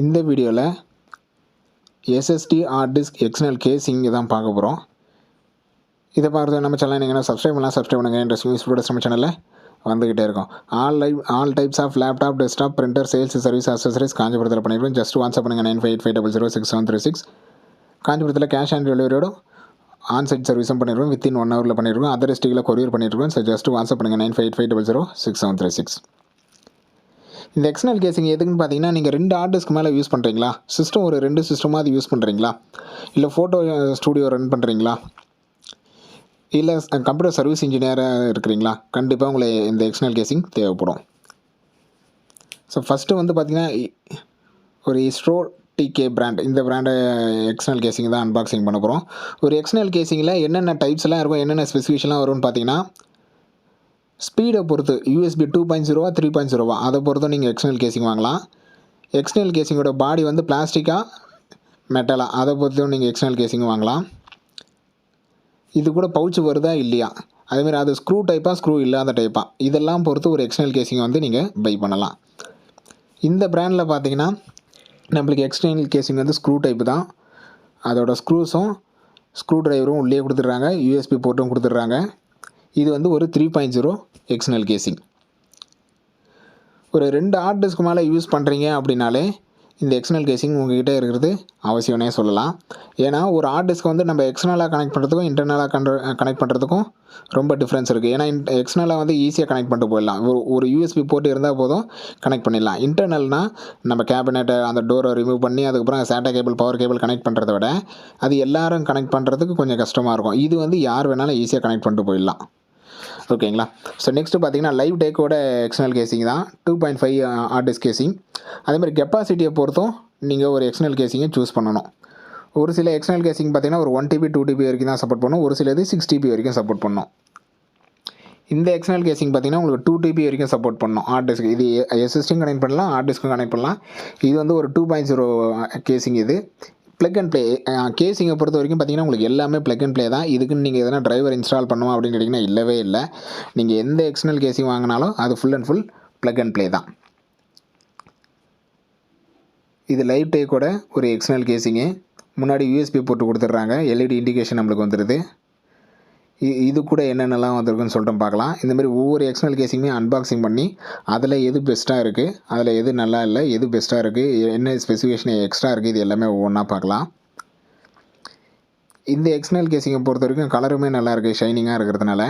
இந்த வீடியோவில் SSD hard disk external இங்கே தான் பார்க்க போகிறோம் இதை பார்த்து நம்ம சேனல் நீங்கள் சப்ஸ்கிரைப் பண்ணலாம் சப்ஸ்கிரைப் பண்ணுங்கள் இன்ட்ரெஸ்ட் யூஸ் ப்ரோடக்ட்ஸ் நம்ம சேனலில் வந்துக்கிட்டே இருக்கும். All live all types of laptop desktop printer sales service accessories காஞ்சிபுரத்தில் பண்ணிடுவோம் ஜஸ்ட் வாட்ஸ்அப் பண்ணுங்கள் nine five eight five double zero six seven three six. காஞ்சிபுரத்தில் கேஷ் ஆன் டெலிவரியோட ஆன்சைட் சர்வீஸும் பண்ணிடுவோம் வித்தின் ஒன் ஹவரில் பண்ணிடுவோம் அதர் டிஸ்ட்ரிக்டில் கொரியர் பண்ணிடுவோம் ஸோ ஜஸ்ட் வாட்ஸ்அப் பண்ணுங்கள் nine five eight five double zero six seven three six. இந்த எக்ஸ்டர்னல் கேசிங் எதுக்குன்னு பார்த்தீங்கன்னா நீங்கள் ரெண்டு ஹார்ட் டிஸ்க் மேலே யூஸ் பண்ணுறீங்களா சிஸ்டம் ஒரு ரெண்டு சிஸ்டமாக அது யூஸ் பண்ணுறீங்களா இல்லை ஃபோட்டோ ஸ்டூடியோ ரன் பண்ணுறீங்களா இல்லை கம்ப்யூட்டர் சர்வீஸ் இன்ஜினியராக இருக்கிறீங்களா? கண்டிப்பாக உங்களை இந்த எக்ஸ்டர்னல் கேசிங் தேவைப்படும். ஸோ ஃபஸ்ட்டு வந்து பார்த்திங்கன்னா ஒரு இஸ்ரோ டிகே பிராண்ட் இந்த பிராண்டை எக்ஸ்டர்னல் கேசிங் தான் அன்பாக்சிங் பண்ண போகிறோம் ஒரு எக்ஸ்டர்னல் கேசிங்கில் என்னென்ன டைப்ஸ்லாம் இருக்கும் என்னென்ன ஸ்பெசிஃபிகேஷன்லாம் வரும்னு பார்த்தீங்கன்னா ஸ்பீடை பொறுத்து யூஎஸ்பி டூ பாயிண்ட் ஜீரோவா த்ரீ பாயிண்ட் ஜீரோவா அதை பொறுத்தும் நீங்கள் எக்ஸ்டர்னல் கேசிங் வாங்கலாம். எக்ஸ்டர்னல் கேசிங்கோட பாடி வந்து பிளாஸ்டிக்காக மெட்டலாக அதை பொறுத்தும் நீங்கள் எக்ஸ்டர்னல் கேசிங் வாங்கலாம். இது கூட பவுச் வருதா இல்லையா? அதேமாதிரி அது ஸ்க்ரூ டைப்பாக ஸ்க்ரூ இல்லாத டைப்பாக இதெல்லாம் பொறுத்து ஒரு எக்ஸ்டர்னல் கேசிங் வந்து நீங்கள் பை பண்ணலாம். இந்த ப்ராண்டில் பார்த்தீங்கன்னா நம்மளுக்கு எக்ஸ்டர்னல் கேசிங் வந்து ஸ்க்ரூ டைப்பு தான். அதோட ஸ்க்ரூஸும் ஸ்க்ரூ டிரைவரும் உள்ளே கொடுத்துட்றாங்க. யூஎஸ்பி போர்ட்டும் கொடுத்துட்றாங்க. இது வந்து ஒரு three point zero external casing ஒரு ரெண்டு ஹார்ட் டிஸ்க்கு மேலே யூஸ் பண்ணுறீங்க அப்படின்னாலே இந்த எக்ஸ்னல் கேசிங் உங்ககிட்ட இருக்கிறது அவசியம்னே சொல்லலாம். ஏன்னா ஒரு ஹார்ட் டிஸ்க் வந்து நம்ம எக்ஸ்னலாக கனெக்ட் பண்ணுறதுக்கும் இன்டர்னலாக கனெக்ட் பண்ணுறதுக்கும் ரொம்ப டிஃப்ரென்ஸ் இருக்குது ஏன்னா எக்ஸ்னலாக வந்து ஈஸியாக கனெக்ட் பண்ணிட்டு போயிடலாம். ஒரு ஒரு யூஎஸ்பி போட்டு இருந்தால் போதும் கனெக்ட் பண்ணிடலாம். இன்டர்னல்னால் நம்ம கேபினெட்டை அந்த டோரை ரிமூவ் பண்ணி அதுக்கப்புறம் சேட்டை கேபிள் பவர் கேபிள் கனெக்ட் பண்ணுறத விட அது எல்லாரும் கனெக்ட் பண்ணுறதுக்கு கொஞ்சம் கஷ்டமாக இருக்கும். இது வந்து யார் வேணாலும் ஈஸியாக கனெக்ட் பண்ணிட்டு போயிடலாம். ஓகேங்களா? ஸோ நெக்ஸ்ட்டு பார்த்தீங்கன்னா லைவ் டேக்கோட எக்ஸ்டர்னல் கேசிங் தான். டூ பாயிண்ட் ஃபைவ் ஆர்டிஸ் கேசிங் அதேமாதிரி கெப்பாசிட்டியை பொறுத்தும் நீங்கள் ஒரு எக்ஸ்டர்னல் கேசிங்கை சூஸ் பண்ணணும். ஒரு சில எக்ஸ்டர்னல் கேசிங் பார்த்தீங்கன்னா ஒரு ஒன் டிபி டூ டிபி வரைக்கும் தான் சப்போர்ட் பண்ணும். ஒரு சில இது சிக்ஸ் டிபி வரைக்கும் சப்போர்ட் பண்ணும். இந்த எக்ஸ்டர்னல் கேசிங் பார்த்தீங்கன்னா உங்களுக்கு டூ டிபி வரைக்கும் சப்போர்ட் பண்ணும். ஹார்ட் டிஸ்க் இது எஸ்எஸ்டியும் கனெக்ட் பண்ணலாம் ஹார்ட் டிஸ்க்கும் கனெக்ட் பண்ணலாம். இது வந்து ஒரு டூ பாயிண்ட் ஜீரோ கேசிங் இது. ப்ளக் அண்ட் ப்ளே கேசிங்கை பொறுத்த வரைக்கும் பார்த்தீங்கன்னா உங்களுக்கு எல்லாமே ப்ளக் அண்ட் ப்ளே தான். இதுக்குன்னு நீங்கள் எதனா டிரைவர் இன்ஸ்டால் பண்ணுவோம் அப்படின்னு கேட்டிங்கன்னா இல்லவே இல்லை. நீங்கள் எந்த எக்ஸ்டர்னல் கேசிங் வாங்கினாலும் அது full and full plug and play தான். இது லைவ் டேக்கோட ஒரு எக்ஸ்டர்னல் கேசிங்கு முன்னாடி யூஎஸ்பி போட்டு கொடுத்துட்றாங்க. எல்இடி இண்டிகேஷன் நம்மளுக்கு வந்துடுது இது கூட என்னென்னலாம் வந்திருக்குன்னு சொல்லிட்டு பார்க்கலாம். இந்தமாதிரி ஒவ்வொரு எக்ஸ்டர்னல் கேஸிங்குமே அன்பாக்சிங் பண்ணி அதில் எது பெஸ்ட்டாக இருக்குது அதில் எது நல்லா இல்லை எது பெஸ்ட்டாக இருக்குது என்ன ஸ்பெசிஃபிகேஷன் எக்ஸ்ட்ரா இருக்குது இது எல்லாமே ஒவ்வொன்றா பார்க்கலாம். இந்த எக்ஸ்டர்னல் கேஸிங்கை பொறுத்த வரைக்கும் கலருமே நல்லா இருக்குது ஷைனிங்காக இருக்கிறதுனால.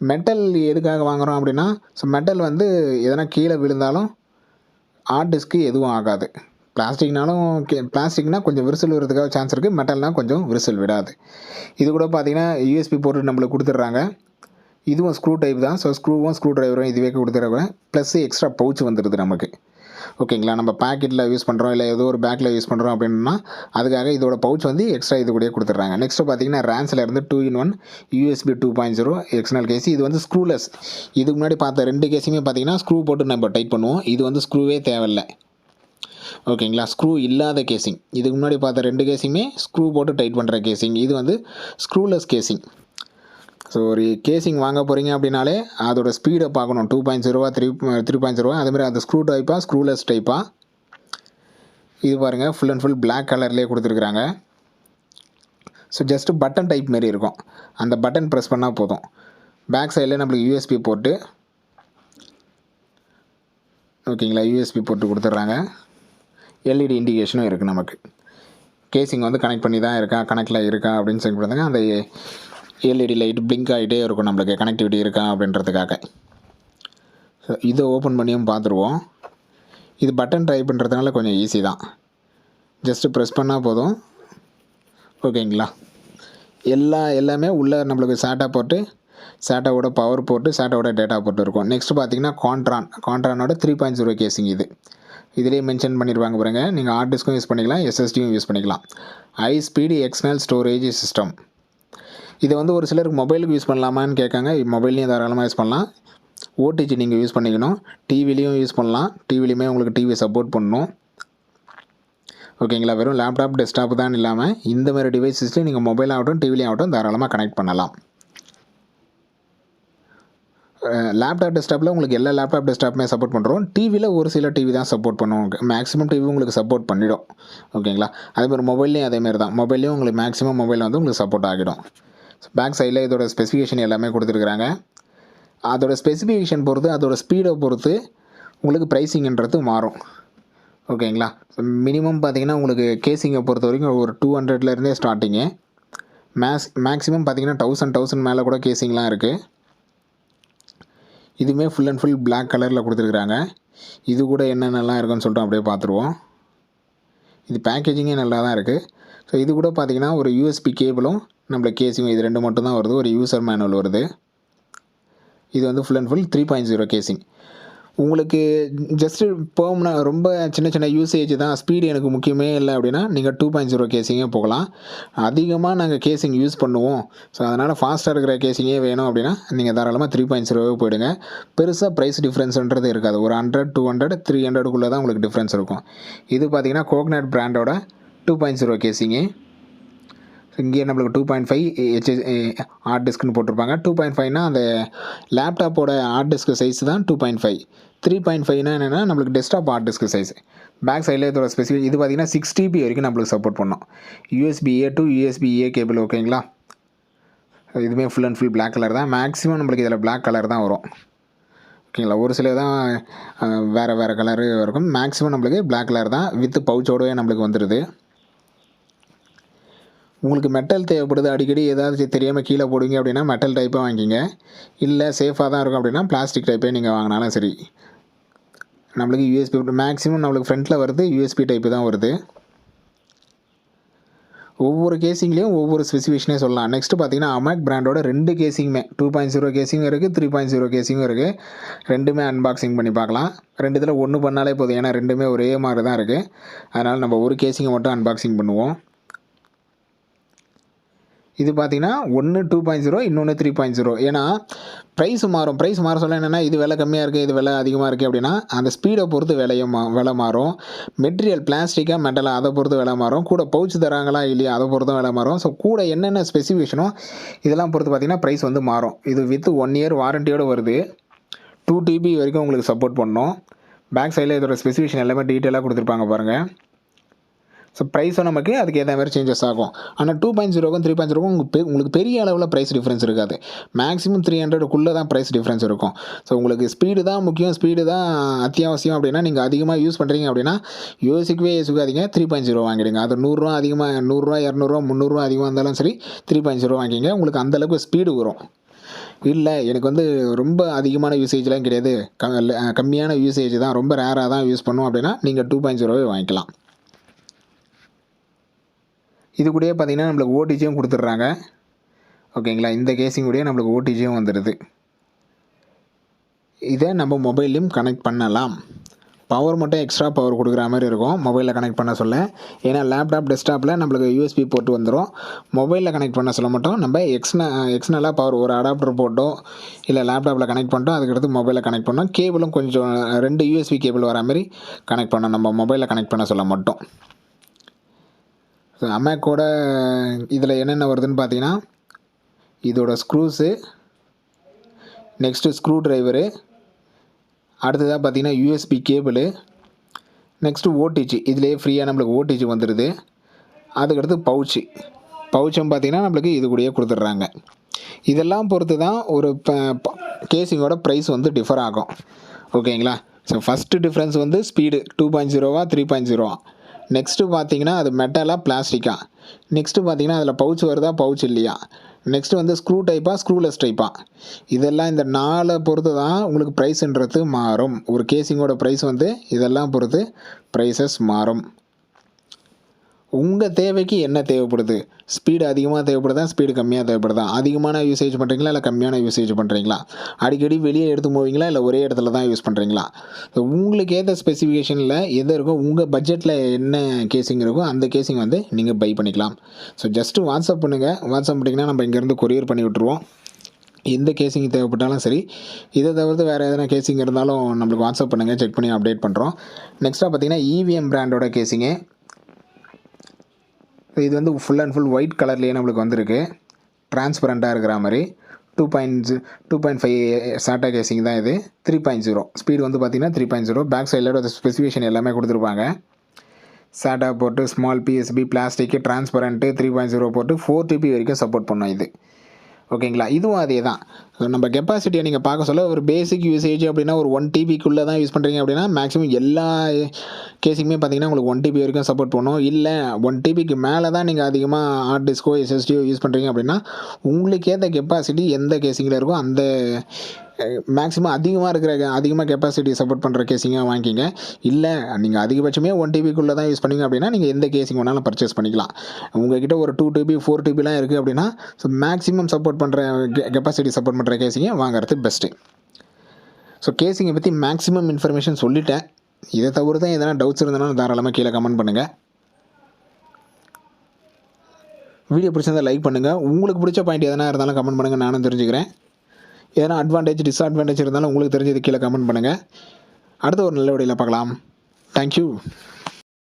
மெட்டல் எதுக்காக வாங்குகிறோம் அப்படின்னா ஸோ மெட்டல் வந்து எதனா கீழே விழுந்தாலும் ஹார்ட் டிஸ்க்கு எதுவும் ஆகாது. பிளாஸ்டிக்னாலும் கே பிளாஸ்டிக்னால் கொஞ்சம் விரிசல் விடுறதுக்காக சான்ஸ் இருக்குது மெட்டல்னால் கொஞ்சம் விரிசல் விடாது. இது கூட பார்த்தீங்கன்னா யூஎஸ்பி போட்டு நம்மளுக்கு கொடுத்துட்றாங்க. இதுவும் ஸ்க்ரூ டைப் தான். ஸோ ஸ்க்ரூவும் ஸ்க்ரூ டிரைவரும் இதுவே கொடுத்துட்றாங்க. ப்ளஸ் எக்ஸ்ட்ரா பவுச் வந்துடுது நமக்கு. ஓகேங்களா நம்ம பேக்கெட்டில் யூஸ் பண்ணுறோம் இல்லை ஏதோ ஒரு பேக்கில் யூஸ் பண்ணுறோம் அப்படின்னா அதுக்காக இதோட பவுச் வந்து எக்ஸ்ட்ரா இது கூட கொடுத்துட்றாங்க. நெக்ஸ்ட்டு பார்த்தீங்கன்னா ரேன்ஸில் இருந்து two in one USB two point zero external casing இது வந்து ஸ்க்ரூலெஸ் இதுக்கு முன்னாடி பார்த்த ரெண்டு கேஸுமே பார்த்தீங்கன்னா ஸ்க்ரூ போட்டு நம்ம டைட் பண்ணுவோம். இது வந்து ஸ்க்ரூவே தேவையில்லை. ஓகேங்களா? ஸ்க்ரூ இல்லாத கேசிங் இதுக்கு முன்னாடி பார்த்த ரெண்டு கேசிங்குமே ஸ்க்ரூ போட்டு டைட் பண்ணுற கேசிங் இது வந்து ஸ்க்ரூலெஸ் கேசிங் ஸோ ஒரு கேசிங் வாங்க போகிறீங்க அப்படின்னாலே அதோட ஸ்பீடை பார்க்கணும். டூ பாயிண்ட் ஜீரோவா த்ரீ த்ரீ பாயிண்ட் ஜீரோவா அதுமாதிரி அந்த ஸ்க்ரூ டைப்பாக ஸ்க்ரூலெஸ் டைப்பாக இது பாருங்கள் ஃபுல் அண்ட் ஃபுல் பிளாக் கலர்லேயே கொடுத்துருக்குறாங்க. ஸோ ஜஸ்ட்டு பட்டன் டைப் மாரி இருக்கும். அந்த பட்டன் ப்ரெஸ் பண்ணால் போதும். பேக் சைடில் நம்மளுக்கு யூஎஸ்பி போட்டு ஓகேங்களா? யூஎஸ்பி போட்டு கொடுத்துட்றாங்க. எல்இடி இண்டிகேஷனும் இருக்குது நமக்கு. கேசிங் வந்து கனெக்ட் பண்ணி தான் இருக்கா கனெக்டில் இருக்கா அப்படின்னு சொல்லி பார்த்தாங்க அந்த எல்இடி லைட் பிளிங்க் ஆகிட்டே இருக்கும் நம்மளுக்கு. கனெக்டிவிட்டி இருக்கா அப்படின்றதுக்காக. ஸோ இதை ஓப்பன் பண்ணியும் பார்த்துருவோம். இது பட்டன் ட்ரை பண்ணுறதுனால கொஞ்சம் ஈஸி தான். ஜஸ்ட்டு ப்ரெஸ் பண்ணால் போதும். ஓகேங்களா எல்லா எல்லாமே உள்ளே நம்மளுக்கு சேட்டாக போட்டு சேட்டாவோட பவர் போட்டு சேட்டாவோட டேட்டா போட்டு இருக்கும் நெக்ஸ்ட் பார்த்தீங்கன்னா கான்ட்ரான் கான்ட்ரானோட த்ரீ பாயிண்ட் ஜீரோ கேசிங் இது. இதிலே மென்ஷன் பண்ணியிருப்பாங்க பாருங்க. நீங்கள் ஹார்ட் டிஸ்க்கும் யூஸ் பண்ணிக்கலாம் எஸ்எஸ்டியும் யூஸ் பண்ணிக்கலாம். High speed external storage system இதை வந்து ஒரு சிலருக்கு மொபைலுக்கு யூஸ் பண்ணலாமான்னு கேட்காங்க. மொபைல்லையும் தாராளமாக யூஸ் பண்ணலாம். ஓடிஜி நீங்கள் யூஸ் பண்ணிக்கணும். டிவிலையும் யூஸ் பண்ணலாம். டிவிலையுமே உங்களுக்கு டிவி சப்போர்ட் பண்ணணும். ஓகேங்களா வெறும் லேப்டாப் டெஸ்க்டாப் தான் இல்லாமல் இந்த மாதிரி டிவைசஸ்லேயும் நீங்கள் மொபைல் ஆகட்டும் டிவிலையும் ஆகட்டும் தாராளமாக கனெக்ட் பண்ணலாம். லேப்டாப் டெஸ்க்டாப்பில் உங்களுக்கு எல்லா லேப்டாப் டெஸ்க்டாப்புமே சப்போர்ட் பண்ணுறோம் டிவியில் ஒரு சில டிவி தான் சப்போர்ட் பண்ணுவோம். மேக்ஸிமம் டிவி உங்களுக்கு சப்போர்ட் பண்ணிடும். ஓகேங்களா அதேமாதிரி மொபைல்லையும் அதேமாரி தான். மொபைல்லையும் உங்களுக்கு மேக்ஸிமம் மொபைல் வந்து உங்களுக்கு சப்போர்ட் ஆகிடும். பேக் சைடில் இதோட ஸ்பெசிஃபிகேஷன் எல்லாமே கொடுத்துருக்குறாங்க. அதோட ஸ்பெசிஃபிகேஷன் பொறுத்து அதோட ஸ்பீடை பொறுத்து உங்களுக்கு ப்ரைஸிங்கன்றது மாறும். ஓகேங்களா மினிமம் பார்த்தீங்கன்னா உங்களுக்கு கேசிங்கை பொறுத்த வரைக்கும் ஒரு டூ ஹண்ட்ரட்லேருந்தே ஸ்டார்டிங்கு மேக்ஸ் மேக்ஸிமம் பார்த்தீங்கன்னா தௌசண்ட் தௌசண்ட் மேலே கூட கேசிங்லாம் இருக்குது இதுவுமே ஃபுல் அண்ட் ஃபுல் பிளாக் கலரில் கொடுத்துருக்குறாங்க. இது கூட என்னென்னலாம் இருக்குன்னு சொல்லிட்டு அப்படியே பார்த்துருவோம். இது பேக்கேஜிங்கே நல்லா தான் இருக்குது ஸோ இது கூட பார்த்தீங்கன்னா ஒரு யூஎஸ்பி கேபிளும் நம்மளுக்கு கேசிங்கும் இது ரெண்டு மட்டும் தான் வருது. ஒரு யூசர் மேனுவல் வருது. இது வந்து full and full three point zero casing உங்களுக்கு ஜஸ்ட்டு பெர்மன ரொம்ப சின்ன சின்ன யூசேஜ் தான். ஸ்பீடு எனக்கு முக்கியமே இல்லை அப்படின்னா நீங்கள் டூ பாயிண்ட் ஜீரோ கேசிங்கே போகலாம். அதிகமாக நாங்கள் கேசிங் யூஸ் பண்ணுவோம். ஸோ அதனால் ஃபாஸ்ட்டாக இருக்கிற கேசிங்கே வேணும் அப்படின்னா நீங்கள் தாராளமாக த்ரீ பாயிண்ட் ஜீரோவே போயிடுங்க. பெருசாக ப்ரைஸ் டிஃப்ரென்ஸ்ன்றது இருக்காது. ஒரு ஹண்ட்ரட் டூ ஹண்ட்ரட் த்ரீ ஹண்ட்ரடுக்குள்ளே தான் உங்களுக்கு டிஃப்ரென்ஸ் இருக்கும். இது பார்த்தீங்கன்னா கோக்னட் பிராண்டோட டூ பாயிண்ட் ஜீரோ கேசிங்கு இங்கே நம்மளுக்கு two point five HS hard டிஸ்க்னு போட்டிருப்பாங்க. டூ பாயிண்ட் ஃபைவ்னா அந்த லேப்டாப்போட ஹார்ட் டிஸ்க் சைஸ் தான் two point five three point ஃபைவ்னா என்னென்னா நம்மளுக்கு desktop hard disk size back சைடில் இதோட ஸ்பெசிஃபிக் இது பார்த்தீங்கன்னா சிக்ஸ் டிபி வரைக்கும் நம்மளுக்கு சப்போர்ட் பண்ணோம். USB A to USB A cable ஓகேங்களா இதுவுமே full and full black colour தான். மேக்ஸிமம் நம்மளுக்கு இதில் பிளாக் கலர் தான் வரும். ஓகேங்களா ஒரு சில தான் வேறு வேறு கலரு இருக்கும். மேக்ஸிமம் நம்மளுக்கு பிளாக் கலர் தான். வித் பவுச்சோடவே நம்மளுக்கு வந்துடுது உங்களுக்கு மெட்டல் தேவைப்படுது அடிக்கடி ஏதாவது தெரியாமல் கீழே போடுவீங்க அப்படின்னா மெட்டல் டைப்பே வாங்கிங்க இல்லை சேஃபாக தான் இருக்கும் அப்படின்னா பிளாஸ்டிக் டைப்பே நீங்கள் வாங்கினாலும் சரி. நம்மளுக்கு யூஎஸ்பி மேக்ஸிமம் நம்மளுக்கு ஃப்ரண்ட்டில் வருது யூஎஸ்பி டைப்பு தான் வருது. ஒவ்வொரு கேசிங்லேயும் ஒவ்வொரு ஸ்பெசிஃபிகேஷனே சொல்லலாம். நெக்ஸ்ட் பார்த்தீங்கன்னா அமேக் பிராண்டோட ரெண்டு கேசிங்குமே டூ பாயிண்ட் ஜீரோ கேசிங்கும் இருக்குது த்ரீ பாயிண்ட் ஜீரோ கேசிங்கும் இருக்குது ரெண்டுமே அன்பாக்சிங் பண்ணி பார்க்கலாம். ரெண்டு இதில் ஒன்று பண்ணாலே போதும். ஏன்னா ரெண்டுமே ஒரே மாதிரி தான் இருக்குது அதனால் நம்ம ஒரு கேசிங்கை மட்டும் அன்பாக்சிங் பண்ணுவோம். இது பார்த்தீங்கன்னா ஒன்று டூ பாயிண்ட் ஜீரோ இன்னொன்று த்ரீ பாயிண்ட் ஜீரோ ஏன்னா ப்ரைஸ் மாறும். ப்ரைஸ் மாற சொல்ல என்னென்னா இது விலை கம்மியாக இருக்குது இது விலை அதிகமாக இருக்குது அப்படின்னா அந்த ஸ்பீடை பொறுத்து விலையும் மா விலை மாறும். மெட்டீரியல் பிளாஸ்டிக்காக மெட்டலாக அதை பொறுத்து விலை மாறும். கூட பவுச் தராங்களா இல்லையா அதை பொறுத்தும் விலை மாறும். ஸோ கூட என்னென்ன ஸ்பெசிஃபிகேஷனோ இதெல்லாம் பொறுத்து பார்த்தீங்கன்னா ப்ரைஸ் வந்து மாறும். இது வித் ஒன் இயர் வாரண்டியோடு வருது. டூ டிபி வரைக்கும் உங்களுக்கு சப்போர்ட் பண்ணோம். பேக் சைடில் இதோட ஸ்பெசிஃபிகேஷன் எல்லாமே டீட்டெயிலாக கொடுத்துருப்பாங்க பாருங்கள் ஸோ ப்ரைஸும் நமக்கு அதுக்கு ஏற்ற மாதிரி சேஞ்சஸ் ஆகும். ஆனால் டூ பாயிண்ட் ஜீரோக்கும் த்ரீ பாயிண்ட் ஜீரோக்கும் உங்களுக்கு உங்களுக்கு பெரிய அளவில் ப்ரைஸ் டிஃப்ரென்ஸ் இருக்காது. மேக்ஸிமம் த்ரீ ஹண்ட்ரடுக்குள்ளே தான் ப்ரைஸ் டிஃப்ரென்ஸ் இருக்கும். ஸோ உங்களுக்கு ஸ்பீடு தான் முக்கியம். ஸ்பீடு தான் அத்தியாவசியம் அப்படின்னா நீங்கள் அதிகமாக யூஸ் பண்ணுறீங்க அப்படின்னா யோசிக்கவே யோசிக்காதீங்க. த்ரீ பாயிண்ட் ஜீரோ வாங்கிடுங்க. அது நூறுரூவா அதிகமாக நூறுரூவா இரநூறுவா முந்நூறுரூவா அதிகமாக இருந்தாலும் சரி த்ரீ பாயிண்ட் ஜீரோ வாங்கிங்க உங்களுக்கு அந்தளவுக்கு ஸ்பீடு வரும். இல்லை எனக்கு வந்து ரொம்ப அதிகமான யூசேஜ்லாம் கிடையாது. க கம்மியான யூசேஜ் தான். ரொம்ப ரேராக தான் யூஸ் பண்ணுவோம் அப்படின்னா நீங்கள் டூ பாயிண்ட் ஜீரோவே வாங்கிக்கலாம். இது கூடயே பார்த்தீங்கன்னா நம்மளுக்கு ஓடிஜியும் கொடுத்துட்றாங்க. ஓகேங்களா? இந்த கேஸிங் கூடயே நம்மளுக்கு ஓடிஜியும் வந்துடுது. இதை நம்ம மொபைல்லையும் கனெக்ட் பண்ணலாம். பவர் மட்டும் எக்ஸ்ட்ரா பவர் கொடுக்குற மாதிரி இருக்கும். மொபைலில் கனெக்ட் பண்ண சொல்ல. ஏன்னா லேப்டாப் டெஸ்க்டாப்பில் நம்மளுக்கு யூஎஸ்பி போட்டு வந்துடும் மொபைலில் கனெக்ட் பண்ண சொல்ல மட்டும் நம்ம எக்ஸ்னா எக்ஸ்னலாக பவர் ஒரு அடாப்டர் போட்டோ இல்லை லேப்டாப்பில் கனெக்ட் பண்ணிட்டோம். அதுக்கடுத்து மொபைலில் கனெக்ட் பண்ணோம். கேபிளும் கொஞ்சம் ரெண்டு யூஎஸ்பி கேபிள் வர மாதிரி கனெக்ட் பண்ணோம். நம்ம மொபைலில் கனெக்ட் பண்ண சொல்ல மட்டும். ஸோ அமேக்கோட இதில் என்னென்ன வருதுன்னு பார்த்தீங்கன்னா இதோட ஸ்க்ரூஸு நெக்ஸ்ட்டு ஸ்க்ரூ ட்ரைவரு அடுத்ததாக பார்த்தீங்கன்னா யூஎஸ்பி கேபிள் நெக்ஸ்ட்டு ஓடிஜி இதுலேயே ஃப்ரீயாக நம்மளுக்கு ஓடிஜி வந்துடுது அதுக்கடுத்து பவுச்சு பவுச்சும் பார்த்தீங்கன்னா நம்மளுக்கு இது கூடயே கொடுத்துட்றாங்க. இதெல்லாம் பொறுத்து தான் ஒரு கேசிங்கோட ப்ரைஸ் வந்து டிஃபர் ஆகும். ஓகேங்களா ஸோ ஃபஸ்ட்டு டிஃப்ரென்ஸ் வந்து ஸ்பீடு டூ பாயிண்ட் ஜீரோவா த்ரீ பாயிண்ட் ஜீரோவா நெக்ஸ்ட்டு பார்த்தீங்கன்னா அது மெட்டலாக பிளாஸ்டிக்கா நெக்ஸ்ட்டு பார்த்தீங்கன்னா அதில் பவுச் வருதா பவுச் இல்லையா? நெக்ஸ்ட்டு வந்து ஸ்க்ரூ டைப்பாக ஸ்க்ரூலெஸ் டைப்பா இதெல்லாம் இந்த நாளை பொறுத்து தான் உங்களுக்கு ப்ரைஸுன்றது மாறும். ஒரு கேசிங்கோட ப்ரைஸ் வந்து இதெல்லாம் பொறுத்து ப்ரைஸஸ் மாறும். உங்கள் தேவைக்கு என்ன தேவைப்படுது? ஸ்பீடு அதிகமாக தேவைப்படுதா? ஸ்பீடு கம்மியாக தேவைப்படுதா? அதிகமான யூசேஜ் பண்ணுறீங்களா இல்லை கம்மியான யூசேஜ் பண்ணுறீங்களா அடிக்கடி வெளியே எடுத்து போவீங்களா? இல்லை ஒரே இடத்துல தான் யூஸ் பண்ணுறீங்களா ஸோ உங்களுக்கு ஏற்ற ஸ்பெசிஃபிகேஷனில் எது இருக்கோ உங்கள் பட்ஜெட்டில் என்ன கேசிங் இருக்கோ அந்த கேசிங் வந்து நீங்கள் பை பண்ணிக்கலாம். ஸோ ஜஸ்ட்டு வாட்ஸ்அப் பண்ணுங்கள் வாட்ஸ்அப் பண்ணிங்கன்னா நம்ம இங்கேருந்து கொரியர் பண்ணி விட்ருவோம் எந்த கேசிங் தேவைப்பட்டாலும் சரி. இதை தவிர்த்து வேறு எதனா கேசிங் இருந்தாலும் நம்மளுக்கு வாட்ஸ்அப் பண்ணுங்கள் செக் பண்ணி அப்டேட் பண்ணுறோம் நெக்ஸ்ட்டாக பார்த்தீங்கன்னா இவிஎம் பிராண்டோட கேசிங்கு இது வந்து ஃபுல் அண்ட் ஃபுல் ஒயிட் கலர்லேயே நம்மளுக்கு வந்திருக்கு. டிரான்ஸ்பரண்ட்டாக இருக்கிற மாதிரி. Two point two point five SATA casing தான் இது. த்ரீ பாயிண்ட் ஜீரோ ஸ்பீடு வந்து பார்த்தீங்கன்னா த்ரீ பாயிண்ட் ஜீரோ பேக் சைடில் ஸ்பெசிஃபிகேஷன் எல்லாமே கொடுத்துருப்பாங்க. சாட்டா போட்டு small PSP plastic transparent three point zero போட்டு ஃபோர் டிபி வரைக்கும் சப்போர்ட் பண்ணும் இது. ஓகேங்களா? இதுவும் அதே தான் நம்ம கெப்பாசிட்டியை நீங்கள் பார்க்க சொல்ல ஒரு பேசிக் யூசேஜ் அப்படின்னா ஒரு ஒன் டிபிக்குள்ளே தான் யூஸ் பண்ணுறீங்க அப்படின்னா மேக்ஸிமம் எல்லா கேஸுக்குமே பார்த்தீங்கன்னா உங்களுக்கு ஒன் டிபி வரைக்கும் சப்போர்ட் பண்ணும். இல்லை ஒன் டிபிக்கு மேலே தான் நீங்கள் அதிகமாக ஹார்ட் டிஸ்கோ எஸ்எஸ்டியோ யூஸ் பண்ணுறீங்க அப்படின்னா உங்களுக்கு ஏற்ற கெப்பாசிட்டி எந்த கேசிங்கில் இருக்கோ அந்த மேக்ஸிமம் அதிகமாக இருக்கிற அதிகமாக கெப்பாசிட்டி சப்போர்ட் பண்ணுற கேசிங்காக வாங்கிக்கிங்க. இல்லை நீங்கள் அதிகபட்சமே ஒன் டிபிக்குள்ளே தான் யூஸ் பண்ணீங்க அப்படின்னா நீங்கள் எந்த கேசிங் வேணாலும் பர்ச்சேஸ் பண்ணிக்கலாம். உங்ககிட்ட ஒரு டூ டிபி ஃபோர் டிபிலாம் இருக்குது அப்படின்னா ஸோ மேக்ஸிமம் சப்போர்ட் பண்ணுற கெப்பாசிட்டி சப்போர்ட் பண்ணுற கேசிங்கை வாங்குறது பெஸ்ட்டு ஸோ கேசிங்கை பற்றி மேக்ஸிமம் இன்ஃபர்மேஷன் சொல்லிட்டேன். இதை தவிர தான் எதனா டவுட்ஸ் இருந்தாலும் தாராளமாக கீழே கமெண்ட் பண்ணுங்கள் வீடியோ பிடிச்சிருந்தால் லைக் பண்ணுங்கள் உங்களுக்கு பிடிச்ச பாயிண்ட் எதனா இருந்தாலும் கமெண்ட் பண்ணுங்கள் நானும் தெரிஞ்சுக்கிறேன். எதனா அட்வான்டேஜ் டிஸ்அட்வான்டேஜ் இருந்தாலும் உங்களுக்கு தெரிஞ்சது கீழே கமெண்ட் பண்ணுங்கள் அடுத்த ஒரு நல்ல வழியில் பார்க்கலாம். தேங்க்யூ